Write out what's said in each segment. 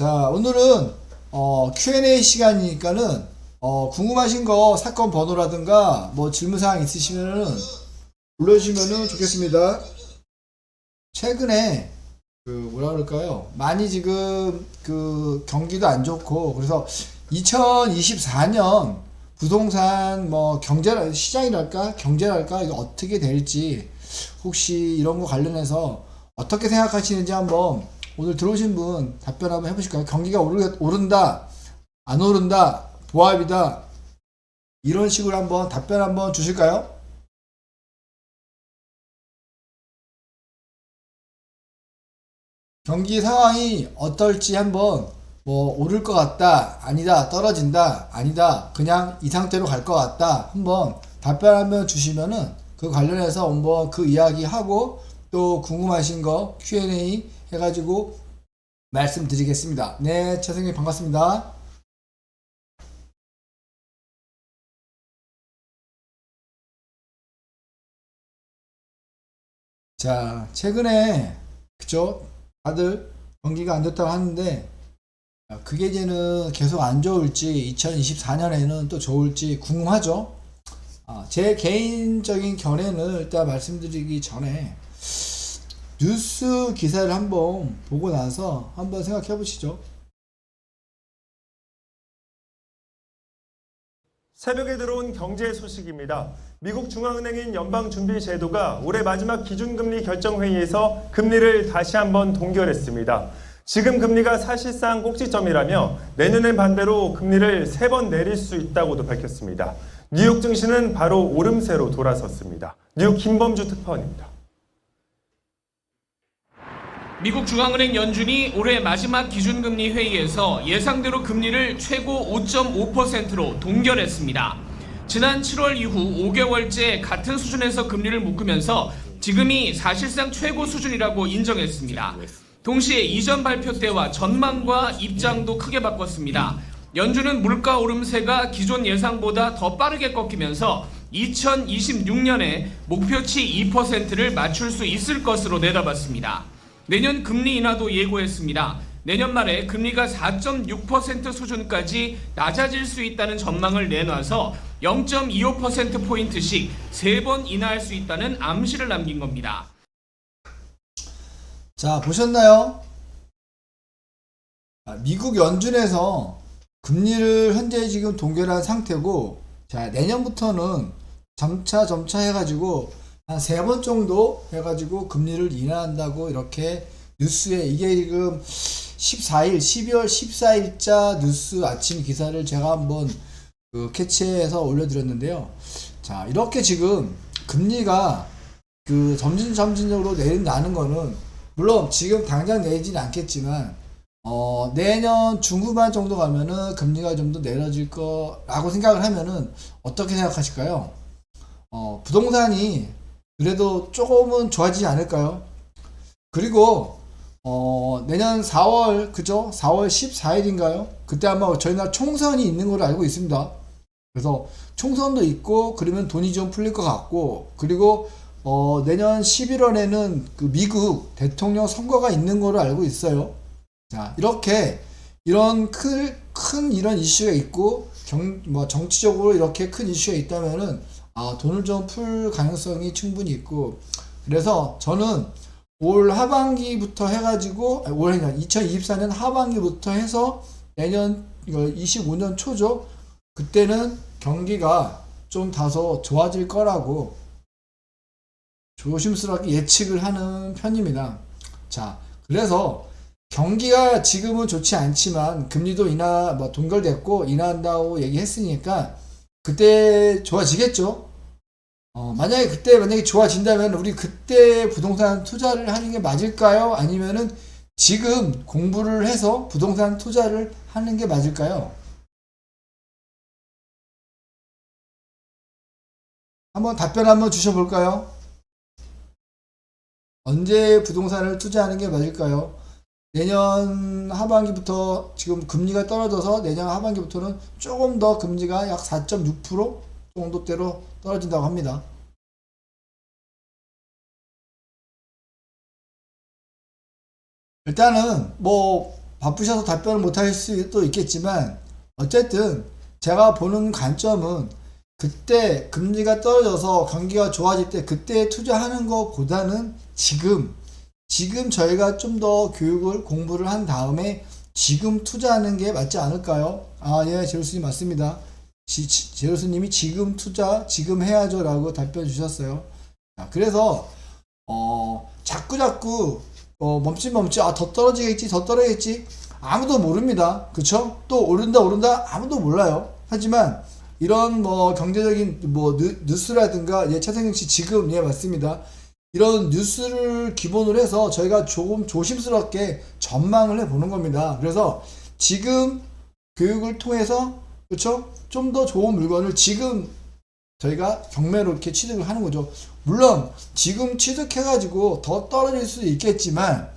자, 오늘은 어, Q&A 시간이니까는 어, 궁금하신 거 사건 번호라든가 뭐 질문 사항 있으시면은 불러주시면은 좋겠습니다. 최근에 그 뭐라 그럴까요? 많이 지금 그 경기도 안 좋고 그래서 2024년 부동산 뭐 경제 시장이랄까 경제랄까 이거 어떻게 될지 혹시 이런 거 관련해서 어떻게 생각하시는지 한번 오늘 들어오신 분 답변 한번 해보실까요? 경기가 오르, 오른다, 안 오른다, 보합이다 이런 식으로 한번 답변 한번 주실까요? 경기 상황이 어떨지 한번 뭐 오를 것 같다, 아니다, 떨어진다, 아니다, 그냥 이 상태로 갈 것 같다 한번 답변 한번 주시면은 그 관련해서 한번 그 이야기 하고 또 궁금하신 거 Q&A 해가지고 말씀드리겠습니다. 네, 최승님 반갑습니다. 자, 최근에 그죠? 다들 경기가 안 좋다고 하는데 아, 그게 이제는 계속 안 좋을지 2024년에는 또 좋을지 궁금하죠. 아, 제 개인적인 견해는 일단 말씀드리기 전에 뉴스 기사를 한번 보고 나서 한번 생각해 보시죠. 새벽에 들어온 경제 소식입니다. 미국 중앙은행인 연방준비제도가 올해 마지막 기준금리 결정회의에서 금리를 다시 한번 동결했습니다. 지금 금리가 사실상 꼭지점이라며 내년엔 반대로 금리를 세 번 내릴 수 있다고도 밝혔습니다. 뉴욕 증시는 바로 오름세로 돌아섰습니다. 뉴욕 김범주 특파원입니다. 미국 중앙은행 연준이 올해 마지막 기준금리 회의에서 예상대로 금리를 최고 5.5%로 동결했습니다. 지난 7월 이후 5개월째 같은 수준에서 금리를 묶으면서 지금이 사실상 최고 수준이라고 인정했습니다. 동시에 이전 발표 때와 전망과 입장도 크게 바꿨습니다. 연준은 물가 오름세가 기존 예상보다 더 빠르게 꺾이면서 2026년에 목표치 2%를 맞출 수 있을 것으로 내다봤습니다. 내년 금리 인하도 예고했습니다. 내년 말에 금리가 4.6% 수준까지 낮아질 수 있다는 전망을 내놔서 0.25%포인트씩 3번 인하할 수 있다는 암시를 남긴 겁니다. 자, 보셨나요? 아, 미국 연준에서 금리를 현재 지금 동결한 상태고, 자, 내년부터는 점차 점차 해가지고 한 세 번 정도 해가지고 금리를 인하한다고 이렇게 뉴스에 이게 지금 14일, 12월 14일자 뉴스 아침 기사를 제가 한번 그 캐치해서 올려드렸는데요. 자, 이렇게 지금 금리가 그 점진 점진적으로 내린다는 거는 물론 지금 당장 내리진 않겠지만 어 내년 중후반 정도 가면은 금리가 좀 더 내려질 거라고 생각을 하면은 어떻게 생각하실까요? 어 부동산이 그래도 조금은 좋아지지 않을까요? 그리고 어 내년 4월 그죠? 4월 14일인가요? 그때 아마 저희 나라 총선이 있는 걸로 알고 있습니다. 그래서 총선도 있고 그러면 돈이 좀 풀릴 것 같고 그리고 어, 내년 11월에는 그 미국 대통령 선거가 있는 거로 알고 있어요. 자, 이렇게 이런 큰, 큰 이런 이슈가 있고 경, 뭐 정치적으로 이렇게 큰 이슈가 있다면은 아, 돈을 좀 풀 가능성이 충분히 있고 그래서 저는 올 하반기부터 해가지고 아니, 올 2024년 하반기부터 해서 내년 25년 초죠. 그때는 경기가 좀 다소 좋아질 거라고 조심스럽게 예측을 하는 편입니다. 자, 그래서 경기가 지금은 좋지 않지만 금리도 인하 뭐 동결됐고 인하한다고 얘기했으니까 그때 좋아지겠죠. 어, 만약에 그때 만약에 좋아진다면 우리 그때 부동산 투자를 하는 게 맞을까요? 아니면은 지금 공부를 해서 부동산 투자를 하는 게 맞을까요? 한번 답변 한번 주셔볼까요? 언제 부동산을 투자하는 게 맞을까요? 내년 하반기부터 지금 금리가 떨어져서 내년 하반기부터는 조금 더 금리가 약 4.6% 정도대로 떨어진다고 합니다. 일단은 뭐 바쁘셔서 답변을 못할 수도 있겠지만 어쨌든 제가 보는 관점은 그때 금리가 떨어져서 경기가 좋아질 때 그때 투자하는 것보다는 지금 지금 저희가 좀 더 교육을 공부를 한 다음에 지금 투자하는 게 맞지 않을까요? 아, 예, 제로스님 맞습니다. 지, 지- 제로스님이 지금 투자, 지금 해야죠. 라고 답변 주셨어요. 자, 그래서, 어, 자꾸 자꾸, 어, 멈칫 멈칫, 아, 더 떨어지겠지, 더 떨어지겠지. 아무도 모릅니다. 그쵸? 또 오른다, 오른다, 아무도 몰라요. 하지만, 이런 뭐 경제적인 뭐 뉴, 뉴스라든가, 예, 차생경 씨 지금, 예, 맞습니다. 이런 뉴스를 기본으로 해서 저희가 조금 조심스럽게 전망을 해보는 겁니다. 그래서 지금 교육을 통해서 그렇죠? 좀 더 좋은 물건을 지금 저희가 경매로 이렇게 취득을 하는 거죠. 물론 지금 취득해가지고 더 떨어질 수도 있겠지만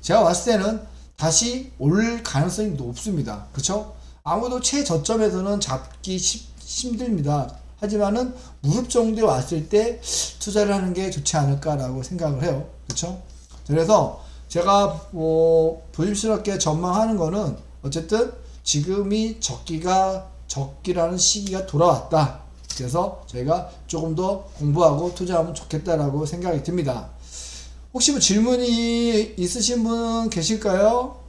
제가 봤을 때는 다시 올 가능성이 높습니다. 그렇죠? 아무도 최저점에서는 잡기 쉽- 힘듭니다. 하지만은 무릎 정도에 왔을 때 투자를 하는 게 좋지 않을까라고 생각을 해요. 그렇죠? 그래서 제가 뭐 조심스럽게 전망하는 거는 어쨌든 지금이 적기가 적기라는 시기가 돌아왔다. 그래서 저희가 조금 더 공부하고 투자하면 좋겠다라고 생각이 듭니다. 혹시 뭐 질문이 있으신 분 계실까요?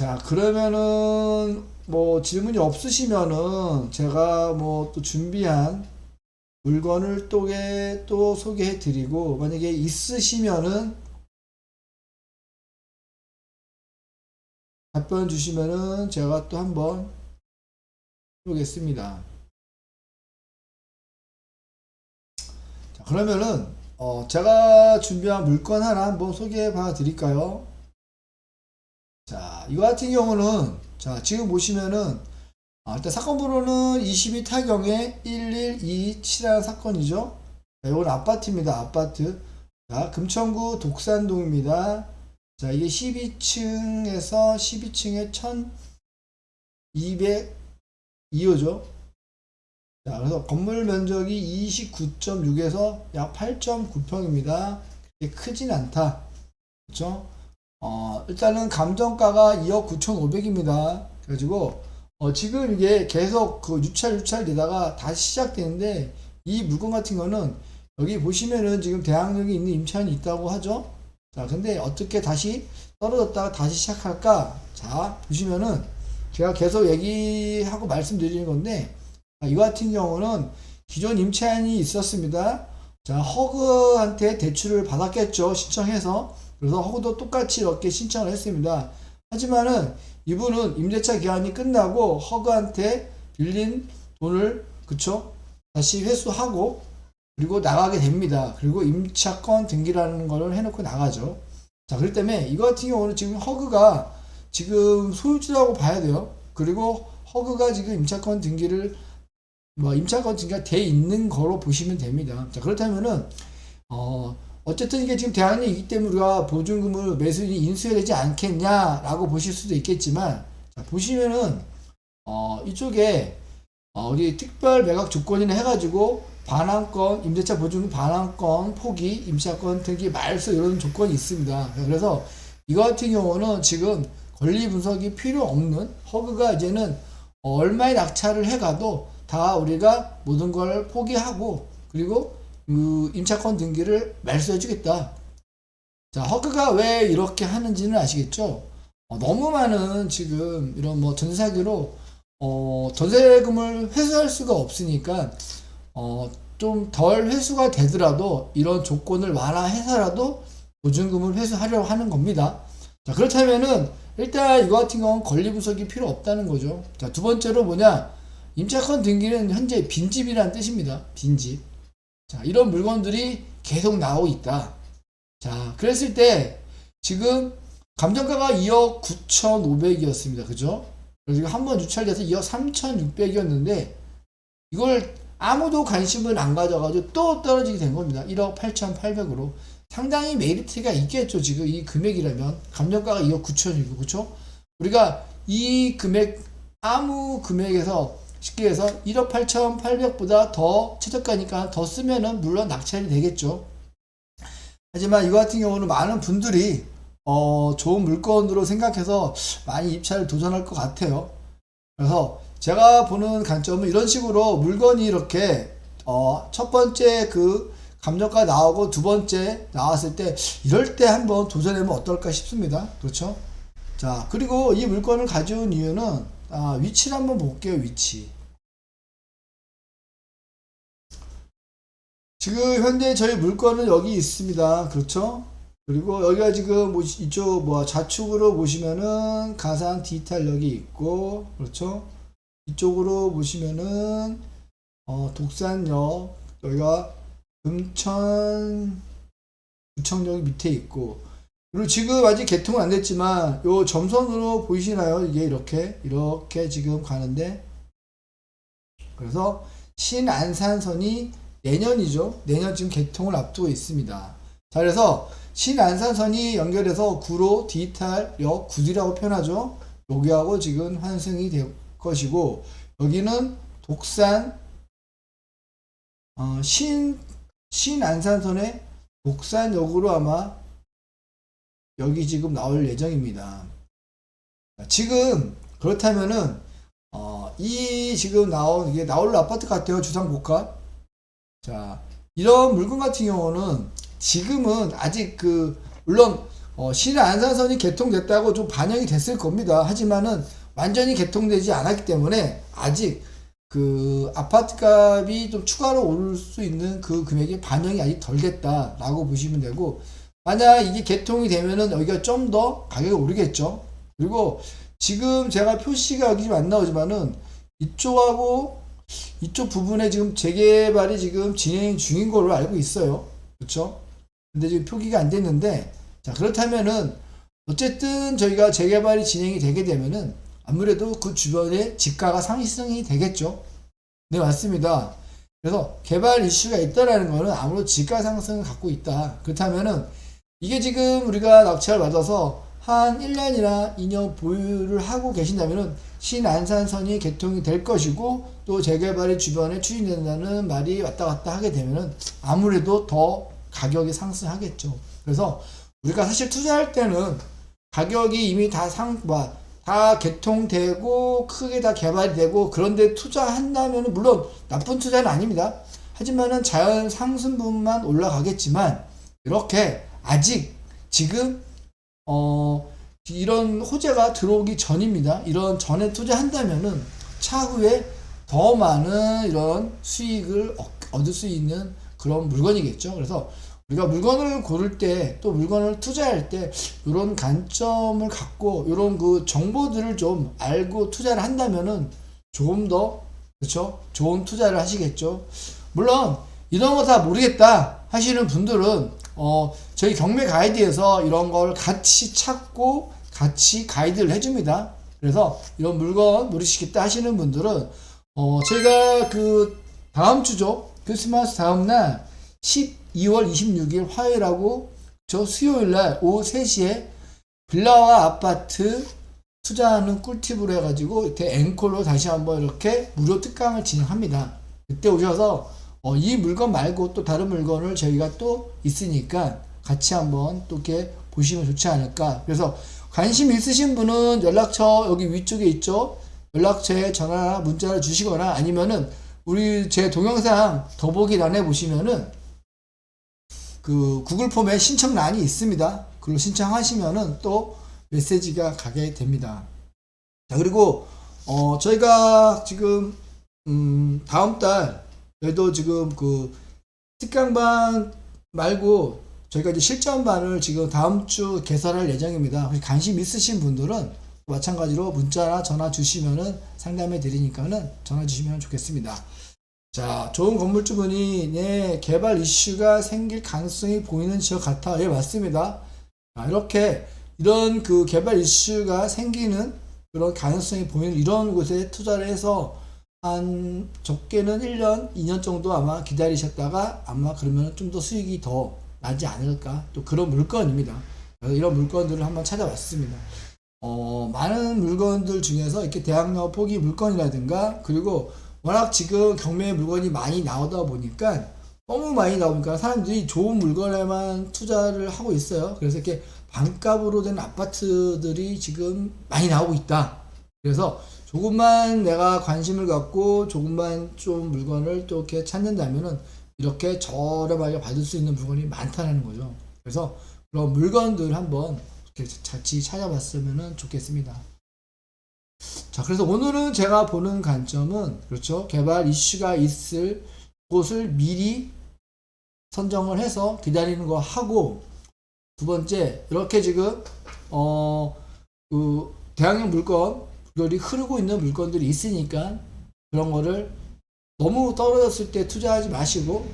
자, 그러면은 뭐 질문이 없으시면은 제가 뭐 또 준비한 물건을 또게 또 소개해 드리고 만약에 있으시면은 답변 주시면은 제가 또 한번 해보겠습니다. 자, 그러면은 어, 제가 준비한 물건 하나 한번 소개해 봐 드릴까요? 자, 이거 같은 경우는 자, 지금 보시면은 아, 일단 사건 번호는 22 타경의 1127이라는 사건이죠. 자, 이건 아파트입니다. 아파트. 자, 금천구 독산동입니다. 자, 이게 12층에서 12층에 1202호죠. 자, 그래서 건물 면적이 29.6에서 약 8.9평입니다. 그렇게 크진 않다. 그렇죠? 어, 일단은 감정가가 2억 9,500입니다. 그래가지고, 어, 지금 이게 계속 그 유찰 유찰 되다가 다시 시작되는데, 이 물건 같은 거는 여기 보시면은 지금 대학역에 있는 임차인이 있다고 하죠? 자, 근데 어떻게 다시 떨어졌다가 다시 시작할까? 자, 보시면은 제가 계속 얘기하고 말씀드리는 건데, 아, 이거 같은 경우는 기존 임차인이 있었습니다. 자, 허그한테 대출을 받았겠죠. 신청해서. 그래서 허그도 똑같이 이렇게 신청을 했습니다. 하지만은 이분은 임대차 기한이 끝나고 허그한테 빌린 돈을 그쵸 다시 회수하고 그리고 나가게 됩니다. 그리고 임차권 등기라는 거를 해놓고 나가죠. 자, 그렇기 때문에 이거 같은 경우는 지금 허그가 지금 소유주라고 봐야 돼요. 그리고 허그가 지금 임차권 등기를 뭐 임차권 등기가 돼 있는 거로 보시면 됩니다. 자, 그렇다면은 어 어쨌든 이게 지금 대안이기 때문에 우리가 보증금을 매수인이 인수해야 되지 않겠냐라고 보실 수도 있겠지만 자, 보시면은 어 이쪽에 어, 우리 특별 매각 조건이나 해가지고 반환권 임대차 보증금 반환권 포기 임차권 등기 말소 이런 조건이 있습니다. 그래서 이거 같은 경우는 지금 권리 분석이 필요 없는 허그가 이제는 얼마의 낙찰을 해가도 다 우리가 모든 걸 포기하고 그리고 그 임차권 등기를 말소해주겠다. 자, 허그가 왜 이렇게 하는지는 아시겠죠? 어, 너무 많은 지금 이런 뭐 전사기로 어, 전세금을 회수할 수가 없으니까 어, 좀 덜 회수가 되더라도 이런 조건을 완화해서라도 보증금을 회수하려고 하는 겁니다. 자, 그렇다면은 일단 이거 같은 경우는 권리 분석이 필요 없다는 거죠. 자, 두 번째로 뭐냐? 임차권 등기는 현재 빈집이라는 뜻입니다. 빈집. 자, 이런 물건들이 계속 나오고 있다. 자, 그랬을 때 지금 감정가가 2억 9,500이었습니다. 그죠? 그리고 한번 유찰돼서 2억 3,600이었는데 이걸 아무도 관심을 안 가져가지고 또 떨어지게 된 겁니다. 1억 8,800으로. 상당히 메리트가 있겠죠. 지금 이 금액이라면. 감정가가 2억 9천이고, 그쵸? 우리가 이 금액, 아무 금액에서 쉽게 해서 1억 8,800보다 더 최저가니까 더 쓰면은 물론 낙찰이 되겠죠. 하지만 이거 같은 경우는 많은 분들이 어, 좋은 물건으로 생각해서 많이 입찰을 도전할 것 같아요. 그래서 제가 보는 관점은 이런 식으로 물건이 이렇게 어, 첫 번째 그 감정가 나오고 두 번째 나왔을 때 이럴 때 한번 도전해보면 어떨까 싶습니다. 그렇죠? 자, 그리고 이 물건을 가져온 이유는 아, 위치를 한번 볼게요. 위치. 지금 현재 저희 물건은 여기 있습니다. 그렇죠? 그리고 여기가 지금 뭐 이쪽 뭐 좌측으로 보시면은 가상 디지털 여기 있고 그렇죠? 이쪽으로 보시면은 어 독산역 여기가 금천 구청역 밑에 있고 그리고 지금 아직 개통은 안 됐지만 요 점선으로 보이시나요? 이게 이렇게 이렇게 지금 가는데 그래서 신안산선이 내년이죠. 내년 지금 개통을 앞두고 있습니다. 자, 그래서 신안산선이 연결해서 구로 디지털역 구리라고 표현하죠. 여기하고 지금 환승이 될 것이고 여기는 독산 어, 신 신안산선의 독산역으로 아마 여기 지금 나올 예정입니다. 자, 지금 그렇다면은 어, 이 지금 나온 이게 나올 아파트 같아요. 주상복합. 자, 이런 물건 같은 경우는 지금은 아직 그 물론 어, 신의 안산선이 개통됐다고 좀 반영이 됐을 겁니다. 하지만은 완전히 개통되지 않았기 때문에 아직 그 아파트 값이 좀 추가로 오를 수 있는 그 금액이 반영이 아직 덜 됐다라고 보시면 되고 만약 이게 개통이 되면은 여기가 좀 더 가격이 오르겠죠. 그리고 지금 제가 표시가 여기 안 나오지만은 이쪽하고 이쪽 부분에 지금 재개발이 지금 진행 중인 걸로 알고 있어요. 그렇죠? 근데 지금 표기가 안 됐는데 자 그렇다면은 어쨌든 저희가 재개발이 진행이 되게 되면은 아무래도 그 주변에 집가가 상승이 되겠죠. 네 맞습니다. 그래서 개발 이슈가 있다라는 거는 아무래도 집가 상승을 갖고 있다. 그렇다면은 이게 지금 우리가 낙찰을 받아서 한 1년이나 2년 보유를 하고 계신다면은 신안산선이 개통이 될 것이고 또 재개발이 주변에 추진된다는 말이 왔다 갔다 하게 되면은 아무래도 더 가격이 상승하겠죠. 그래서 우리가 사실 투자할 때는 가격이 이미 다 상, 뭐, 다 개통되고 크게 다 개발이 되고 그런데 투자한다면 물론 나쁜 투자는 아닙니다. 하지만은 자연 상승분만 올라가겠지만 이렇게 아직 지금 어 이런 호재가 들어오기 전입니다. 이런 전에 투자한다면은 차후에 더 많은 이런 수익을 얻- 얻을 수 있는 그런 물건이겠죠. 그래서 우리가 물건을 고를 때 또 물건을 투자할 때 이런 관점을 갖고 이런 그 정보들을 좀 알고 투자를 한다면은 조금 더 그렇죠 좋은 투자를 하시겠죠 물론 이런 거 다 모르겠다 하시는 분들은 어 저희 경매 가이드에서 이런 걸 같이 찾고 같이 가이드를 해줍니다 그래서 이런 물건 모르시겠다 하시는 분들은 어 저희가 그 다음 주죠 크리스마스 다음 날 12월 26일 화요일하고 저 수요일 날 오후 3시에 빌라와 아파트 투자하는 꿀팁으로 해가지고 앵콜로 다시 한번 이렇게 무료 특강을 진행합니다. 그때 오셔서 어, 이 물건 말고 또 다른 물건을 저희가 또 있으니까 같이 한번 또 이렇게 보시면 좋지 않을까. 그래서 관심 있으신 분은 연락처 여기 위쪽에 있죠. 연락처에 전화나 문자를 주시거나 아니면은 우리 제 동영상 더보기란에 보시면은 그 구글 폼에 신청란이 있습니다. 그걸로 신청하시면은 또 메시지가 가게 됩니다. 자 그리고 어 저희가 지금 음 다음 달 저희도 지금 그 특강반 말고 저희가 이제 실전반을 지금 다음 주 개설할 예정입니다. 혹시 관심 있으신 분들은 마찬가지로 문자나 전화 주시면은 상담해 드리니까는 전화 주시면 좋겠습니다. 자, 좋은 건물주 분이 네, 개발 이슈가 생길 가능성이 보이는 지역 같아. 예, 맞습니다. 아, 이렇게 이런 그 개발 이슈가 생기는 그런 가능성이 보이는 이런 곳에 투자를 해서 한 적게는 1년, 2년 정도 아마 기다리셨다가 아마 그러면 좀 더 수익이 더 나지 않을까. 또 그런 물건입니다. 이런 물건들을 한번 찾아봤습니다. 어, 많은 물건들 중에서 이렇게 대학로 포기 물건이라든가 그리고 워낙 지금 경매 물건이 많이 나오다 보니까 너무 많이 나오니까 사람들이 좋은 물건에만 투자를 하고 있어요. 그래서 이렇게 반값으로 된 아파트들이 지금 많이 나오고 있다. 그래서 조금만 내가 관심을 갖고 조금만 좀 물건을 또 이렇게 찾는다면은 이렇게 저렴하게 받을 수 있는 물건이 많다는 거죠. 그래서 그런 물건들 한번 이렇게 같이 찾아봤으면 좋겠습니다. 자, 그래서 오늘은 제가 보는 관점은 그렇죠. 개발 이슈가 있을 곳을 미리 선정을 해서 기다리는 거 하고 두 번째 이렇게 지금 어 그 대학용 물건 물이 흐르고 있는 물건들이 있으니까 그런 거를 너무 떨어졌을 때 투자하지 마시고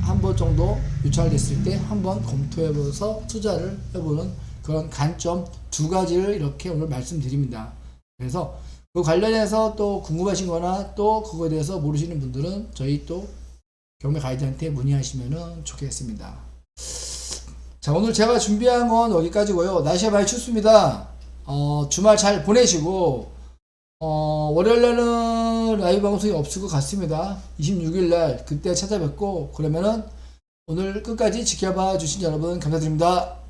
한 번 정도 유찰됐을 때 한 번 검토해보서 투자를 해보는 그런 관점 두 가지를 이렇게 오늘 말씀드립니다. 그래서 그 관련해서 또 궁금하신 거나 또 그거에 대해서 모르시는 분들은 저희 또 경매 가이드한테 문의하시면 좋겠습니다. 자, 오늘 제가 준비한 건 여기까지고요. 날씨가 많이 춥습니다. 어, 주말 잘 보내시고, 어, 월요일날은 라이브 방송이 없을 것 같습니다. 26일 날 그때 찾아뵙고, 그러면은 오늘 끝까지 지켜봐 주신 여러분 감사드립니다.